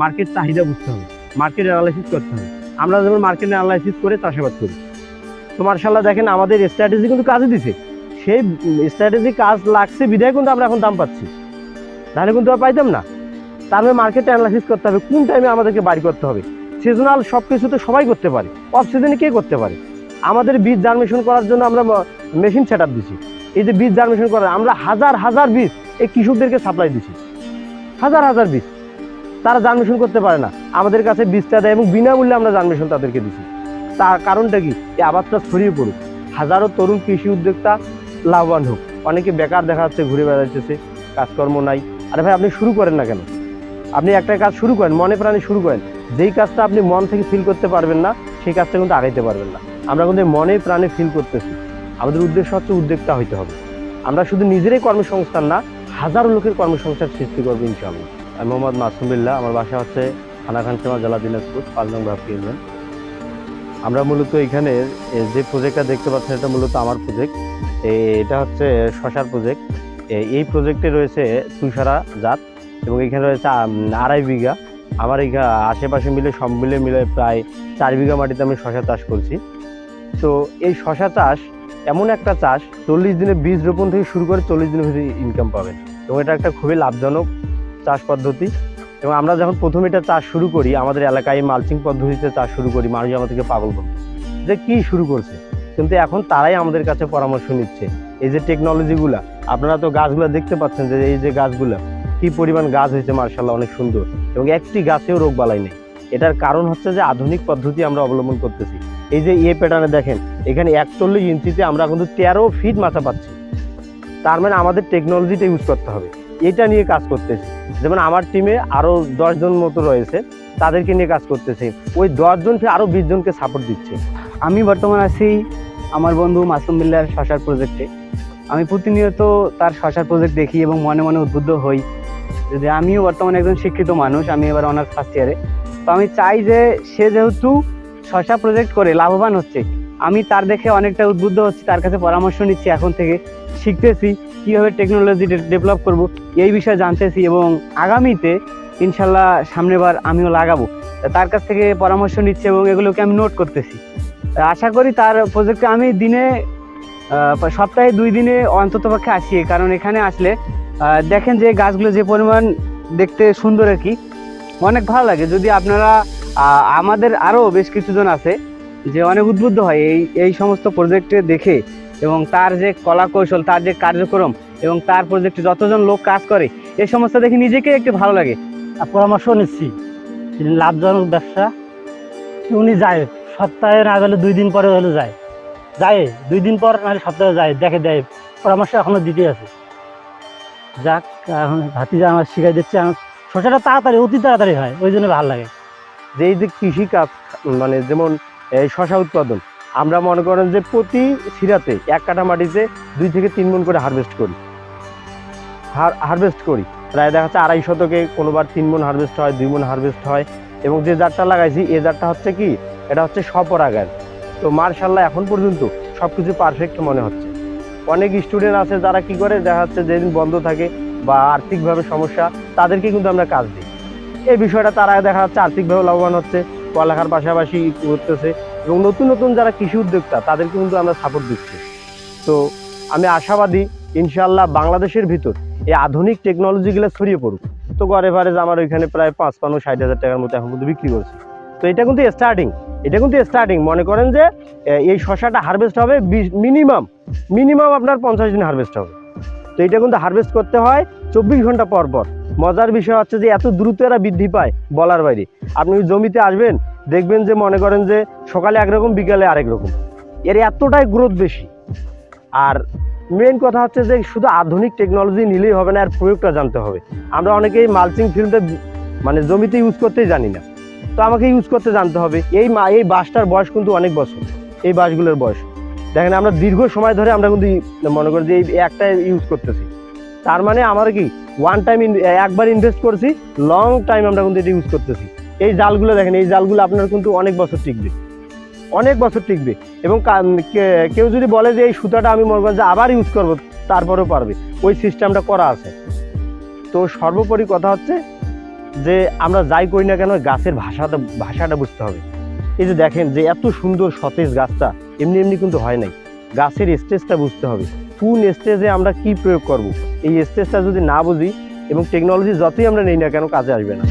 Market চাহিদা বুঝতে হবে, মার্কেট অ্যানালাইসিস করতে হবে। আমরা যেমন মার্কেট অ্যানালাইসিস করে চাষাবাদ করি। তো মার্শাল্লাহ দেখেন আমাদের স্ট্র্যাটেজি কিন্তু কাজে দিছে। সেই স্ট্র্যাটেজি কাজ লাগছে, বিধায় কিন্তু আমরা এখন দাম পাচ্ছি। তাহলে কিন্তু আর পাইতাম না। তার মানে মার্কেট অ্যানালাইসিস করতে হবে, কোন টাইমে আমাদেরকে বাড়ি করতে হবে। সিজনাল সব কিছু তো সবাই করতে পারে। অফ সিজনে কে করতে পারে? আমাদের বীজ জার্মেশন করার জন্য আমরা মেশিন সেট দিছি। এই যে বীজ জার্মেশন করার আমরা হাজার হাজার বীজ এই কৃষকদেরকে সাপ্লাই দিছি। হাজার হাজার বীজ। তারা জার্মেশন করতে পারে না। আমাদের কাছে বীজটা দেয় এবং বিনামূল্যে আমরা জার্মেশন তাদেরকে দিচ্ছি তার কারণটা কি? এই আবাদটা ছড়িয়ে পড়ুক। হাজারো তরুণ কৃষি উদ্যোক্তা লাভবান হোক। অনেকে বেকার দেখা যাচ্ছে, ঘুরে বেড়াচ্ছে কাজকর্ম নাই। আরে ভাই, আপনি শুরু করেন না কেন? আপনি একটা কাজ শুরু করেন, মনে প্রাণে শুরু করেন। যেই কাজটা আপনি মন থেকে ফিল করতে পারবেন না, সেই কাজটা কিন্তু আগাইতে পারবেন না। আমরা কিন্তু মনে প্রাণে ফিল করতেছি। আমাদের উদ্দেশ্য হচ্ছে উদ্যোক্তা হইতে হবে। আমরা শুধু নিজেরাই কর্মসংস্থান না, হাজারো লোকের কর্মসংস্থান সৃষ্টি করব ইনশাআল্লাহ। আমি মোহাম্মদ মাসুমিল্লাহ আমার বাসা হচ্ছে খানাখান সেমা জেলা দিনাজপুর, পাঁচ নং ভাবকি ইউনিয়ন আমরা মূলত এখানে যে প্রজেক্টটা দেখতে পাচ্ছেন, এটা মূলত আমার প্রজেক্ট এটা হচ্ছে শশার প্রজেক্ট এই প্রজেক্টে রয়েছে তুষারা জাত এবং এখানে রয়েছে আড়াই বিঘা। আমার এই আশেপাশে মিলে সব মিলে মিলে প্রায় চার বিঘা মাটিতে আমি শশা চাষ করছি। তো এই শশা চাষ এমন একটা চাষ, চল্লিশ দিনে বীজ রোপণ থেকে শুরু করে চল্লিশ দিনের ভিতরে ইনকাম পাবেন। এবং এটা একটা খুবই লাভজনক চাষ পদ্ধতি। এবং আমরা যখন প্রথমে এটা চাষ শুরু করি, আমাদের এলাকায় মালচিং পদ্ধতিতে চাষ শুরু করি মানুষ আমাদেরকে পাগল বলে যে কি শুরু করছে? কিন্তু এখন তারাই আমাদের কাছে পরামর্শ নিচ্ছে। এই যে টেকনোলজিগুলা আপনারা তো গাছগুলো দেখতে পাচ্ছেন যে এই যে গাছগুলা, কি পরিমাণ গাছ হয়েছে, মার্শাল্লাহ অনেক সুন্দর। এবং একটি গাছেও রোগ বালাই নেই। এটার কারণ হচ্ছে যে আধুনিক পদ্ধতি আমরা অবলম্বন করতেছি। এই যে ইয়ে প্যাটার্নে দেখেন, এখানে একচল্লিশ ইঞ্চিতে আমরা কিন্তু তেরো ফিট মাথা পাচ্ছি। তার মানে আমাদের টেকনোলজিটা ইউজ করতে হবে। এটা নিয়ে কাজ করতেছি। যেমন আমার টিমে আরও দশজন মতো রয়েছে, তাদেরকে নিয়ে কাজ করতেছে। ওই দশজনকে আরও বিশ জনকে সাপোর্ট দিচ্ছে। আমি বর্তমান আছি আমার বন্ধু মাসুম বিল্লার শশার প্রজেক্টে আমি প্রতিনিয়ত তার শশার প্রজেক্ট দেখি এবং মনে মনে উদ্বুদ্ধ হই। যদি আমিও বর্তমানে একজন শিক্ষিত মানুষ, আমি এবার অনার্স ফার্স্ট ইয়ারে তো আমি চাই যে সে যেহেতু শশা প্রজেক্ট করে, লাভবান হচ্ছে। আমি তার দেখে অনেকটা উদ্বুদ্ধ হচ্ছি, তার কাছে পরামর্শ নিচ্ছি এখন থেকে। শিখতেছি কীভাবে টেকনোলজি ডেভেলপ করব, এই বিষয়ে জানতেছি এবং আগামীতে ইনশাল্লাহ সামনেবার আমিও লাগাবো। তার কাছ থেকে পরামর্শ নিচ্ছি এবং এগুলোকে আমি নোট করতেছি। আশা করি তার প্রজেক্টে আমি দিনে সপ্তাহে দুই দিনে অন্তত পক্ষে আসি, কারণ এখানে আসলে দেখেন যে গাছগুলো যে পরিমাণ দেখতে সুন্দর আর কি। অনেক ভালো লাগে। যদি আপনারা আমাদের আরও বেশ কিছুজন আছে যে অনেক উদ্বুদ্ধ হয় এই এই সমস্ত প্রজেক্টে দেখে এবং তার যে কলা কৌশল তার যে কার্যক্রম এবং তার প্রজেক্টে যতজন লোক কাজ করে এই সমস্ত দেখে নিজেকে একটু ভালো লাগে। আর পরামর্শ নিচ্ছি। তিনি লাভজনক ব্যবসা উনি যায় সপ্তাহে না গেলে দুই দিন পরে হলে যায়। যায় দুই দিন পর নাহলে সপ্তাহে যায় দেখে দেয়। পরামর্শ এখনও দিতে আছে। যাক এখন ভাতিজা আমার শিখাই দিচ্ছে আমার শসাটা তাড়াতাড়ি অতি তাড়াতাড়ি হয় ওই জন্য ভালো লাগে। যে এই যে কৃষিকাজ মানে যেমন এই শশা উৎপাদন। আমরা মনে করেন যে প্রতি সিরাতে এক কাঠা মাটিতে দুই থেকে তিন মন করে হারভেস্ট করি। হারভেস্ট করি। প্রায় দেখা যাচ্ছে আড়াই শতকে কোনোবার তিন মন হারভেস্ট হয়, দুই মন হারভেস্ট হয়। এবং যে জারটা লাগাইছি, এ জারটা হচ্ছে কি? এটা হচ্ছে স্বপরাগায়ন তো মার্শাল্লাহ এখন পর্যন্ত সব কিছু পারফেক্ট মনে হচ্ছে। অনেক স্টুডেন্ট আছে যারা কি করে, দেখা যাচ্ছে যেদিন বন্ধ থাকে বা আর্থিকভাবে সমস্যা, তাদেরকে কিন্তু আমরা কাজ দিই। এই বিষয়টা তারা দেখা যাচ্ছে আর্থিকভাবে লাভবান হচ্ছে। পড়ালেখার পাশাপাশি করতেছে এবং নতুন নতুন যারা কৃষি উদ্যোক্তা, তাদেরকে কিন্তু আমরা সাপোর্ট দিচ্ছি। তো আমি আশাবাদী ইনশাল্লাহ বাংলাদেশের ভিতর এই আধুনিক টেকনোলজিগুলো ছড়িয়ে পড়ুক। তো গড় এভারেজ আমার ওইখানে প্রায় পাঁচ পান্ন ষাট হাজার টাকার মতো এখন কিন্তু বিক্রি করছে। তো এটা কিন্তু স্টার্টিং এটা কিন্তু স্টার্টিং মনে করেন যে এই শশাটা হারভেস্ট হবে মিনিমাম মিনিমাম আপনার পঞ্চাশ দিন হারভেস্ট হবে। তো এটা কিন্তু হারভেস্ট করতে হয় চব্বিশ ঘণ্টা পর পর। মজার বিষয় হচ্ছে যে এত দ্রুত এরা বৃদ্ধি পায় বলার বাইরে। আপনি জমিতে আসবেন, দেখবেন যে মনে করেন যে সকালে একরকম, বিকালে আরেক রকম। এর এতটাই গ্রোথ বেশি। আর মেন কথা হচ্ছে যে শুধু আধুনিক টেকনোলজি নিলেই হবে না আর প্রয়োগটা জানতে হবে। আমরা অনেকেই মালচিং ফিল্মটা মানে জমিতে ইউজ করতেই জানি না। তো আমাকে ইউজ করতে জানতে হবে। এই মা, এই বাসটার বয়স কিন্তু অনেক বছর। এই বাসগুলোর বয়স। দেখেন আমরা দীর্ঘ সময় ধরে আমরা কিন্তু মনে করি যে এই একটা ইউজ করতেছি। তার মানে আমার কি ওয়ান টাইম একবার ইনভেস্ট করছি লং টাইম আমরা কিন্তু এটা ইউজ করতেছি। এই জালগুলো দেখেন, এই জালগুলো আপনার কিন্তু অনেক বছর টিকবে। অনেক বছর টিকবে। এবং কেউ যদি বলে যে এই সুতাটা আমি মনে করেন যে আবার ইউজ করব, তারপরেও পারবে। ওই সিস্টেমটা করা আছে। তো সর্বোপরি কথা হচ্ছে যে আমরা যাই করি না কেন, গাছের ভাষাটা ভাষাটা বুঝতে হবে। এই যে দেখেন যে এত সুন্দর সতেজ গাছটা, এমনি এমনি কিন্তু হয় নাই। গাছের স্টেজটা বুঝতে হবে। কোন স্টেজে আমরা কি প্রয়োগ করব? এই স্টেজটা যদি না বুঝি এবং টেকনোলজি যতই আমরা নেই না কেন কাজে আসবে না।